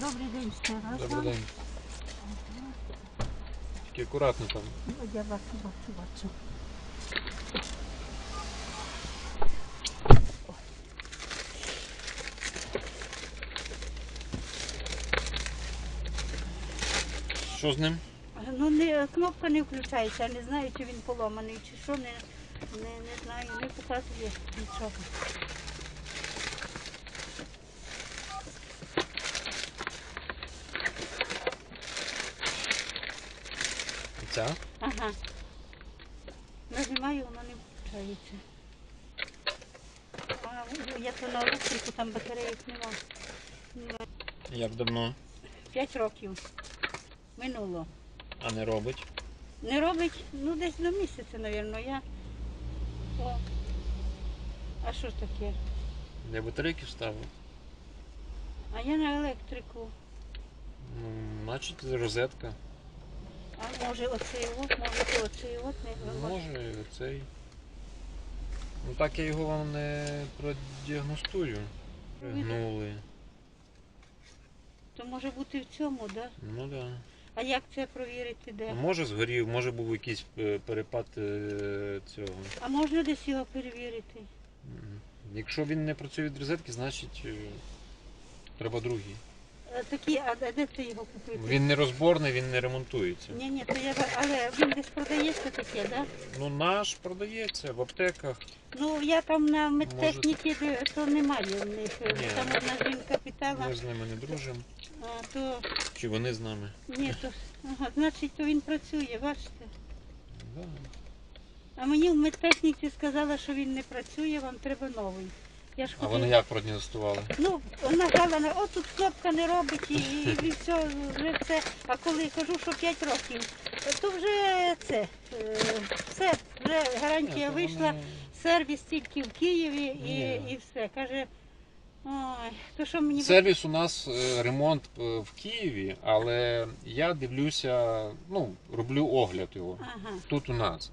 Добрий день ще раз. Добрий день. Тільки акуратно там. Ну, Я бачу, бачу, бачу. Що з ним? Ну, не, кнопка не включається, не знаю, чи він поломаний, чи що, не, не, не знаю, не показує нічого. Ця? Ага. Нажимаю, воно не включається. А, ну, я то на електрику, там батареїк нема. Нема. Як давно? П'ять років минуло. А не робить. Не робить, ну десь до місяця, мабуть. Я. О. А що ж таке? Для батарейки вставив. А я на електрику. Ну, значить розетка. А може оцей от, може оцей от не Може і оцей. Ну так я його вам не продіагностую. Пригнули. То може бути в цьому, да? Ну так. Да. А як це провірити де? Може згорів, може був якийсь е, перепад е, цього. А можна десь його перевірити? Якщо він не працює від розетки, значить е, треба другий. А, такі, а де це його купити? Він не розборний, він не ремонтується. Ні, ні, то я але він десь продається таке, да? Ну наш продається в аптеках. Ну я там на медтехніці, то немає в них. Ні. Там одна жінка питала, Ми з ними не дружимо. а, то Чи вони з нами? ні, то ага, значить то він працює, бачите. Да. А мені в медтехніці сказала, що він не працює, вам треба новий. Я ж А хотіла- вони як продіагностували? Ну, нажала на о, тут кнопка не робить і, і, і все, вже все. А коли кажу, що 5 років, то вже це, е, все, вже гарантія вийшла, сервіс тільки в Києві і, Ні. і все. Каже, ой, то що мені Сервіс у нас е, ремонт е, в Києві, але я дивлюся, ну, роблю огляд його. Ага. Тут у нас.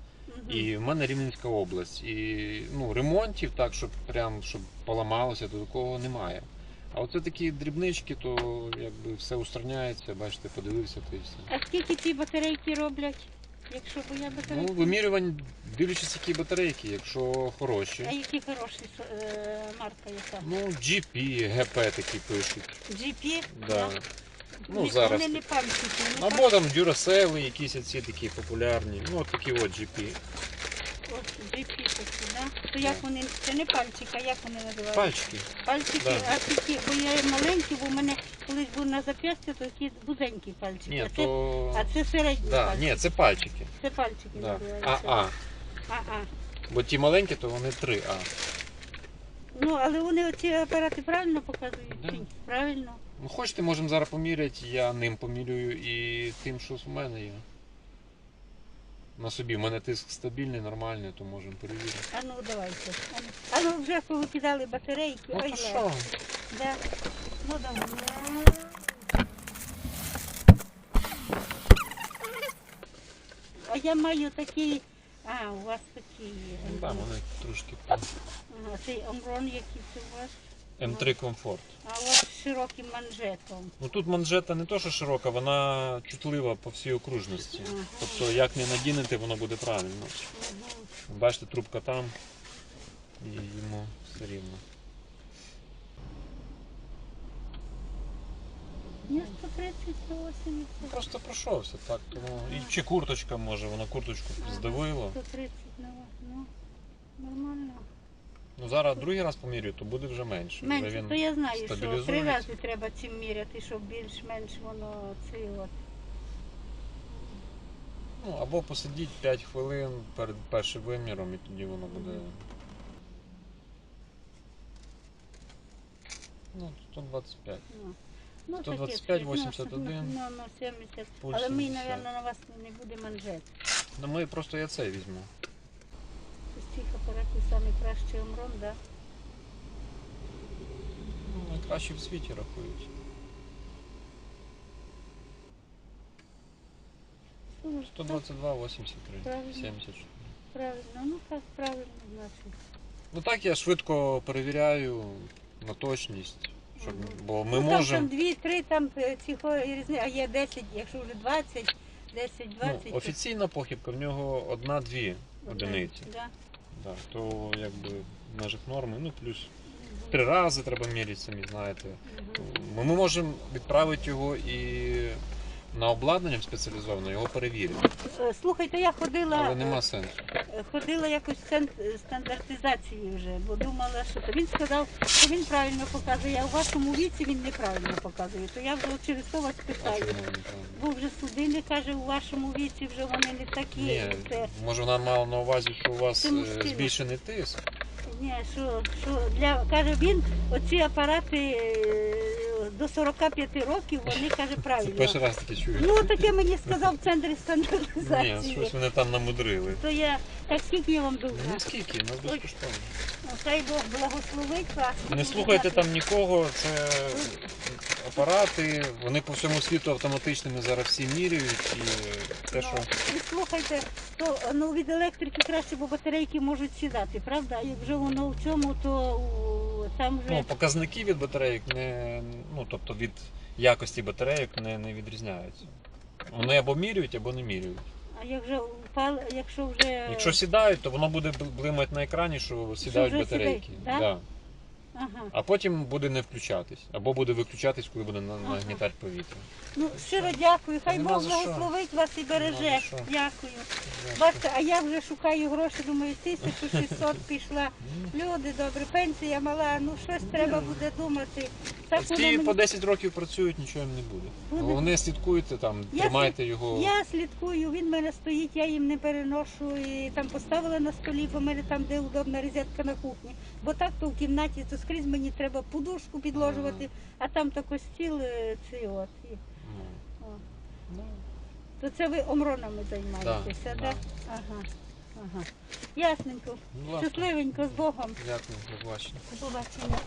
І в мене Рівненська область. І ну, ремонтів так, щоб прям щоб поламалося, то такого немає. А оце такі дрібнички, то якби все устраняється, бачите, подивився, то і все. А скільки ці батарейки роблять? Якщо бо я Ну, вимірювань, дивлячись, які батарейки, якщо хороші. А які хороші е, марка яка? Ну, GP, ГП такі пишуть. GP? Да. Ну, зараз Вони не пальчики. Або там Duracell, якісь оці такі популярні. Ну, от такі от GP. Ось GP такі, да? То як вони, це не пальчик, а як вони називаються? Пальчики. Пальчики, Да. а такі, бо я маленькі, бо в мене колись був на зап'ясті, то такі вузенькі пальчики. Ні, а, це, то. а це середні Да, пальчики. ні, це пальчики. Це пальчики Да. називаються. АА. А-а. Бо ті маленькі, то вони 3А. Ну, але вони оці апарати правильно показують? Да. чи ні? Правильно. Ну, хочете, можемо зараз поміряти, я ним помірюю і тим, що в мене є. На собі, в мене тиск стабільний, нормальний, то можемо перевірити. А ну давайте. А ну, вже повикидали батарейки. Ну то що? Да. Ну давай. А я маю такий. А, у вас такі є. Ну, да, вони трошки. Ага, цей омрон, який це у вас. М3 комфорт. А у вас широким манжетом. Ну тут манжета не то, що широка, вона чутлива по всій окружності. Ага. Тобто, як не надінете, воно буде правильно. Ага. Бачите, трубка там і йому все рівно. Ні, 130, Просто пройшовся так. Тому... І чи курточка може, вона курточку здавило. 130 на. Ну. Ну зараз другий раз помірюю, то буде вже менше. Вже Менше, він то я знаю, що три стабілізується. рази треба цим міряти, щоб більш-менш воно це от. Ну, або посидіть 5 хвилин перед першим виміром і тоді воно буде. Ну, 125. Ну, ну, 125, таке, 81. Ну, ну, ну, 70. Пульс Але ми, 70. мабуть, на вас не буде манжет. Ну ми просто я це візьму. Апаратів найкращий омрон, да? Ну, найкраще в світі рахують. Ну, 122, 83, Правильно. 70. Правильно, ну так, правильно, значить. Ну так я швидко перевіряю на точність. Щоб, бо ми ну, можемо. там дві-три там е, ці хо- різні, а є 10, якщо вже 20, 10, 20. Ну, офіційна похибка, в нього одна-дві одиниці. Да. Да, то якби межах норми, ну плюс три рази треба міряти, самі знаєте. Ми, ми можемо відправити його і на обладнанням спеціалізоване, його перевірити. Е, Слухайте, я ходила, Але нема сенсу. е, ходила якось в центр стандартизації вже, бо думала, що то. він сказав, що він правильно показує, а у вашому віці він неправильно показує. То я вже через то вас питаю. Бо вже судини каже, у вашому віці вже вони не такі. Ні, Це, може вона мала на увазі, що у вас е, збільшений тиск. ні, що, що для каже він, оці апарати е, до 45 років, вони каже Це правильно. перший раз таке чую. Ну таке мені сказав в центрі Ні, щось вони там намудрили. То я так скільки я вам Ну, думаю? Не скільки, нас безкоштовно. Хай Бог благословить вас. Не слухайте там нікого, це апарати, вони по всьому світу автоматичними зараз всі міряють і те, що. Ну, і слухайте, то ну, від електрики краще, бо батарейки можуть сідати, правда? А як вже воно в цьому, то там вже Ну, показники від батарейок не. Ну, тобто від якості батарейок не, не відрізняються. Вони або міряють, або не міряють. а як вже впали, якщо вже Якщо сідають, то воно буде блимати на екрані, що сідають вже батарейки. сідають, да? Да. Ага. А потім буде не включатись. Або буде виключатись, коли буде нагнітати повітря. Ну щиро дякую. Хай Нема Бог за що. благословить вас і Нема береже. за що. Дякую. Бачите, а я вже шукаю гроші, думаю, 1600 пішла. Люди, добре, пенсія мала, ну щось треба буде думати. Так воно Ті мені- по 10 років працюють, нічого їм не буде. Буде. Головне слідкуйте там, Я тримайте його. Я слідкую, він в мене стоїть, я їм не переношу і там поставила на столі, бо в мене там, де удобна розетка на кухні. Бо так то в кімнаті, то скрізь мені треба подушку підложувати, а там тако стіл е, цей от. І, о. ну, То це ви омронами займаєтеся, Да, так? да. Ага. Ага. Ясненько. Ну. Щасливенько з Богом. Дякую, побачення. До побачення.